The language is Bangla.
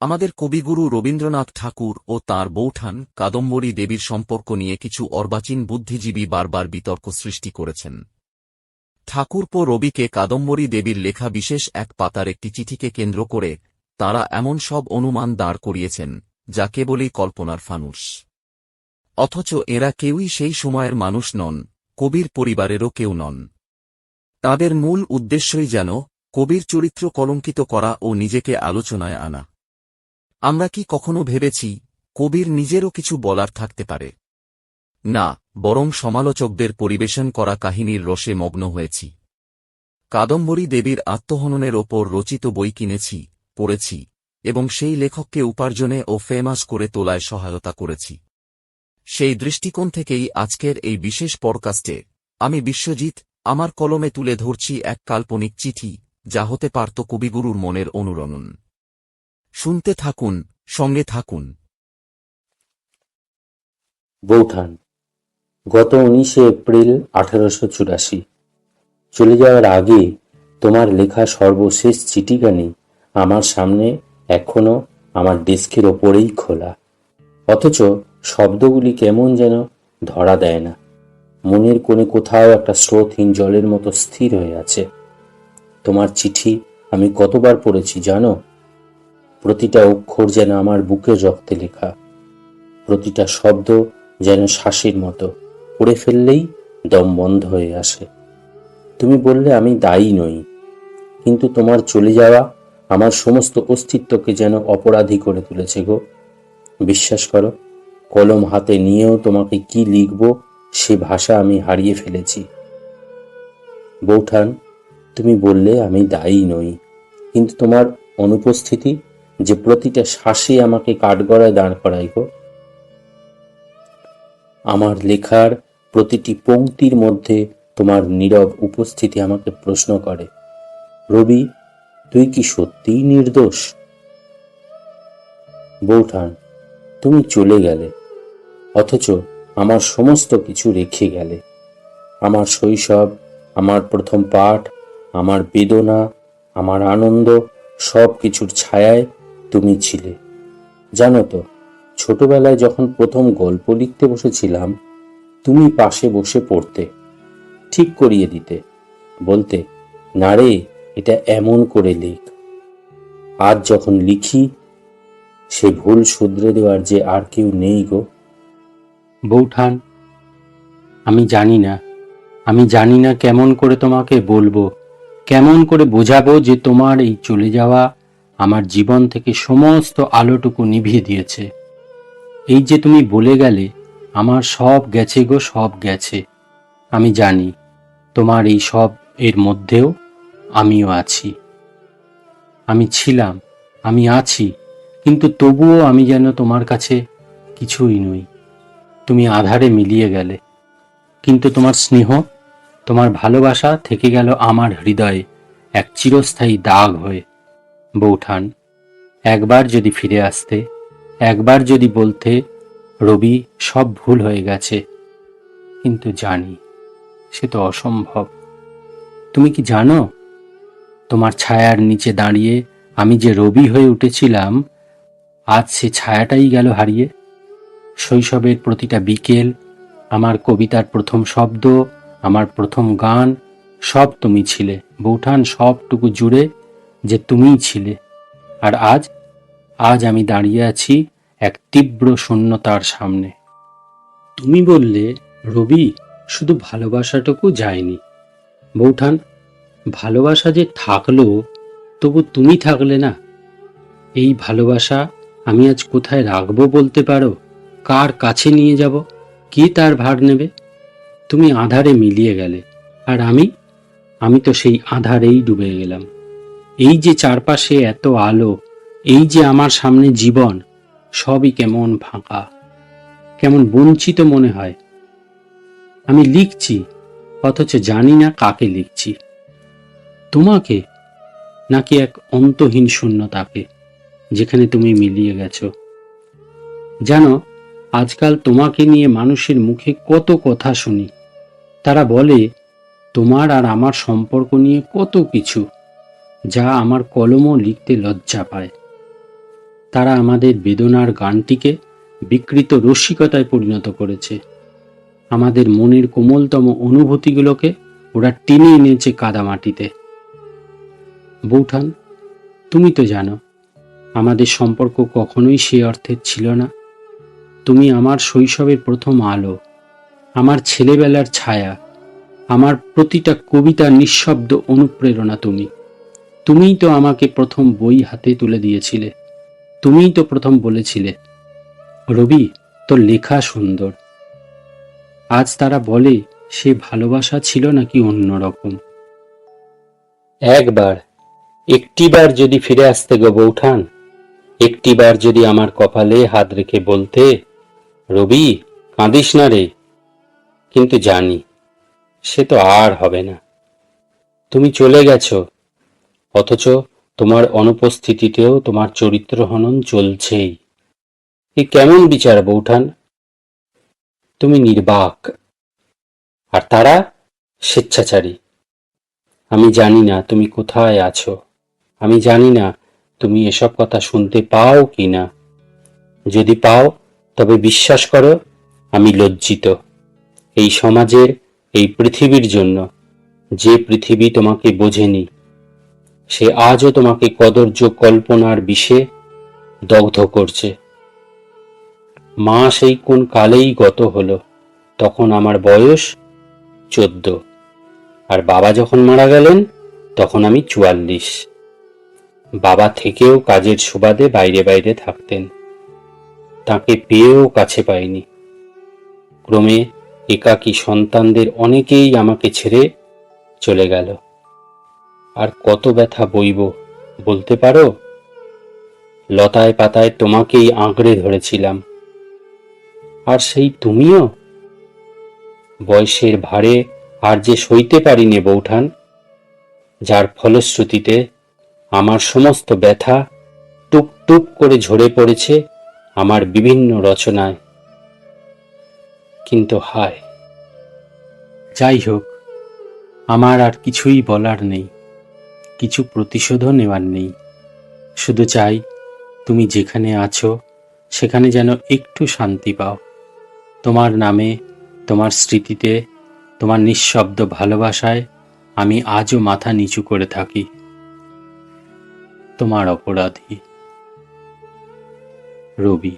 আমাদের কবিগুরু রবীন্দ্রনাথ ঠাকুর ও তাঁর বৌঠান কাদম্বরী দেবীর সম্পর্ক নিয়ে কিছু অর্বাচীন বুদ্ধিজীবী বারবার বিতর্ক সৃষ্টি করেছেন। ঠাকুরপো রবিকে কাদম্বরী দেবীর লেখা বিশেষ এক পাতার একটি চিঠিকে কেন্দ্র করে তাঁরা এমন সব অনুমান দাঁড় করিয়েছেন, যা কেবলই কল্পনার ফানুষ। অথচ এরা কেউই সেই সময়ের মানুষ নন, কবির পরিবারেরও কেউ নন। তাদের মূল উদ্দেশ্যই যেন কবির চরিত্র কলঙ্কিত করা ও নিজেকে আলোচনায় আনা। আমরা কি কখনো ভেবেছি কবির নিজেরও কিছু বলার থাকতে পারে? না, বরং সমালোচকদের পরিবেশন করা কাহিনীর রসে মগ্ন হয়েছি। কাদম্বরী দেবীর আত্মহননের ওপর রচিত বই কিনেছি, পড়েছি, এবং সেই লেখককে উপার্জনে ও ফেমাস করে তোলায় সহায়তা করেছি। সেই দৃষ্টিকোণ থেকেই আজকের এই বিশেষ পডকাস্টে আমি বিশ্বজিৎ আমার কলমে তুলে ধরছি এক কাল্পনিক চিঠি, যা হতে পারত কবিগুরুর মনের অনুরণন। শুনতে থাকুন, সঙ্গে থাকুন। বৌঠান, গত উনিশে এপ্রিল আঠারোশো চুরাশি। চলে যাওয়ার আগে তোমার লেখা সর্বশেষ চিঠিখানি আমার সামনে এখনও আমার ডেস্কের ওপরেই খোলা। অথচ শব্দগুলি কেমন যেন ধরা দেয় না। মনের কোণে কোথাও একটা স্রোতহীন জলের মতো স্থির হয়ে আছে। তোমার চিঠি আমি কতবার পড়েছি জানো? প্রতিটা অক্ষর যেন আমার বুকের রক্তে লেখা। প্রতিটা শব্দ যেন শ্বাসের মতো। পড়ে ফেললেই দম বন্ধ হয়ে আসে। তুমি বললে আমি দায়ী নই, কিন্তু তোমার চলে যাওয়া আমার সমস্ত অস্তিত্বকে যেন অপরাধী করে তুলেছে গো। বিশ্বাস করো, কলম হাতে নিয়েও তোমাকে কি লিখব সে ভাষা আমি হারিয়ে ফেলেছি। বৌঠান, তুমি বললে আমি দায়ী নই, কিন্তু তোমার অনুপস্থিতি যে প্রতিটা শ্বাসে আমাকে কাঠগড়ায় দাঁড় করাই গো। আমার লেখার প্রতিটি পংক্তির মধ্যে তোমার নীরব উপস্থিতি আমাকে প্রশ্ন করে, রবি, তুই কি সত্যিই নির্দোষ? বৌঠান, তুমি চলে গেলে, অথচ আমার সমস্ত কিছু রেখে গেলে। আমার শৈশব, আমার প্রথম পাঠ, আমার বেদনা, আমার আনন্দ সব কিছুর ছায়ায় তুমি ছিলে। জানো তো, ছোটবেলায় যখন প্রথম গল্প লিখতে বসেছিলাম, তুমি পাশে বসে পড়তে, ঠিক করিয়ে দিতে, বলতে, না রে, এটা এমন করে লিখ। আজ যখন লিখি, সে ভুল শুধরে দেওয়ার যে আর কেউ নেই গো। বৌঠান, আমি জানি না, আমি জানি না কেমন করে তোমাকে বলব, কেমন করে বোঝাবো যে তোমার এই চলে যাওয়া আমার জীবন থেকে সমস্ত আলোটুকু নিভিয়ে দিয়েছে। এই যে তুমি বলে গেলে, আমার সব গেছে গো, সব গেছে। আমি জানি, তোমার এই সব এর মধ্যেও আমিও আছি। আমি ছিলাম, আমি আছি, কিন্তু তবুও আমি যেন তোমার কাছে কিছুই নই। তুমি আধারে মিলিয়ে গেলে, কিন্তু তোমার স্নেহ, তোমার ভালোবাসা থেকে গেল আমার হৃদয়ে এক চিরস্থায়ী দাগ হয়ে। বৌঠান, একবার যদি ফিরে আসতে, একবার যদি বলতে, রবি, সব ভুল হয়ে গেছে। কিন্তু জানি, সে তো অসম্ভব। তুমি কি জানো, তোমার ছায়ার নিচে দাঁড়িয়ে আমি যে রবি হয়ে উঠেছিলাম, আজ সে ছায়াটাই গেল হারিয়ে। শৈশবের প্রতিটা বিকেল, আমার কবিতার প্রথম শব্দ, আমার প্রথম গান, সব তুমি ছিলে। বৌঠান, সবটুকু জুড়ে যে তুমিই ছিলে। আর আজ আজ আমি দাঁড়িয়ে আছি এক তীব্র শূন্যতার সামনে। তুমি বললে, রবি, শুধু ভালোবাসাটুকু যায়নি। বৌঠান, ভালোবাসা যে থাকল, তবু তুমি থাকলে না। এই ভালোবাসা আমি আজ কোথায় রাখব বলতে পারো? কার কাছে নিয়ে যাব? কে তার ভার নেবে? তুমি আধারে মিলিয়ে গেলে। আর আমি আমি তো সেই আধারেই ডুবে গেলাম। এই যে চারপাশে এত আলো, এই যে আমার সামনে জীবন, সবই কেমন ফাঁকা, কেমন বঞ্চিত মনে হয়। আমি লিখছি, অথচ জানি না কাকে লিখছি। তোমাকে নাকি এক অন্তহীন শূন্যতাকে, যেখানে তুমি মিলিয়ে গেছো। জানো, আজকাল তোমাকে নিয়ে মানুষের মুখে কত কথা শুনি। তারা বলে, তোমার আর আমার সম্পর্ক নিয়ে কত কিছু। যা আমার কলমও লিখতে লজ্জা পায়। তারা আমাদের বেদনার গানটিকে বিকৃত রসিকতায় পরিণত করেছে। আমাদের মনের কোমলতম অনুভূতিগুলোকে ওরা টেনে এনেছে কাদামাটিতে। বৌঠান, তুমি তো জানো, আমাদের সম্পর্ক কখনোই সে অর্থের ছিল না। তুমি আমার শৈশবের প্রথম আলো, আমার ছেলেবেলার ছায়া, আমার প্রতিটা কবিতার নিঃশব্দ অনুপ্রেরণা তুমি। তুমিই তো আমাকে প্রথম বই হাতে তুলে দিয়েছিলে। তুমিই তো প্রথম বলেছিলে, রবি, তোর লেখা সুন্দর। আজ তারা বলে, সে ভালোবাসা ছিল নাকি অন্যরকম? একবার, একটিবার যদি ফিরে আসতে গো বৌঠান, একটিবার যদি আমার কপালে হাত রেখে বলতে, রবি, কাঁদিস না রে। কিন্তু জানি, সে তো আর হবে না। তুমি চলে গেছো অথচ তোমার অনুপস্থিতিতেও তোমার চরিত্র হনন চলছেই। এ কেমন বিচার, বৌঠান? তুমি নির্বাক। আর তারা স্বেচ্ছাচারী। আমি জানি না তুমি কোথায় আছো। আমি জানি না তুমি এসব কথা শুনতে পাও কি না যদি পাও, তবে বিশ্বাস করো, আমি লজ্জিত। এই সমাজের, এই পৃথিবীর জন্য। যে পৃথিবী তোমাকে বোঝেনি সে আজও তোমাকে কদর্য কল্পনার বিষে দগ্ধ করছে। মা সেই কোন কালেই গত হলো, তখন আমার বয়স চোদ্দ। আর বাবা যখন মারা গেলেন, তখন আমি চুয়াল্লিশ। বাবা থেকেও কাজের সুবাদে বাইরে বাইরে থাকতেন। তাকে পেয়েও কাছে পাইনি। ক্রমে একাকী সন্তানদের অনেকেই আমাকে ছেড়ে চলে গেল। আর কত ব্যথা বইব, বলতে পারো? লতায় পাতায় তোমাকেই আঁকড়ে ধরেছিলাম। আর সেই তুমিও? বয়সের ভারে আর যে সইতে পারিনি বৌঠান, যার ফলশ্রুতিতে আমার সমস্ত ব্যথা টুক টুক করে ঝরে পড়েছে আমার বিভিন্ন রচনায়। কিন্তু হায়, যাই হোক, আমার আর কিছুই বলার নেই। কিছু প্রতিশোধও নেওয়ার নেই। শুধু চাই তুমি যেখানে আছো, সেখানে যেন একটু শান্তি পাও। তোমার নামে, তোমার স্মৃতিতে, তোমার নিঃশব্দ ভালোবাসায় আমি আজও মাথা নিচু করে থাকি। তোমার অপরাধী। রবি।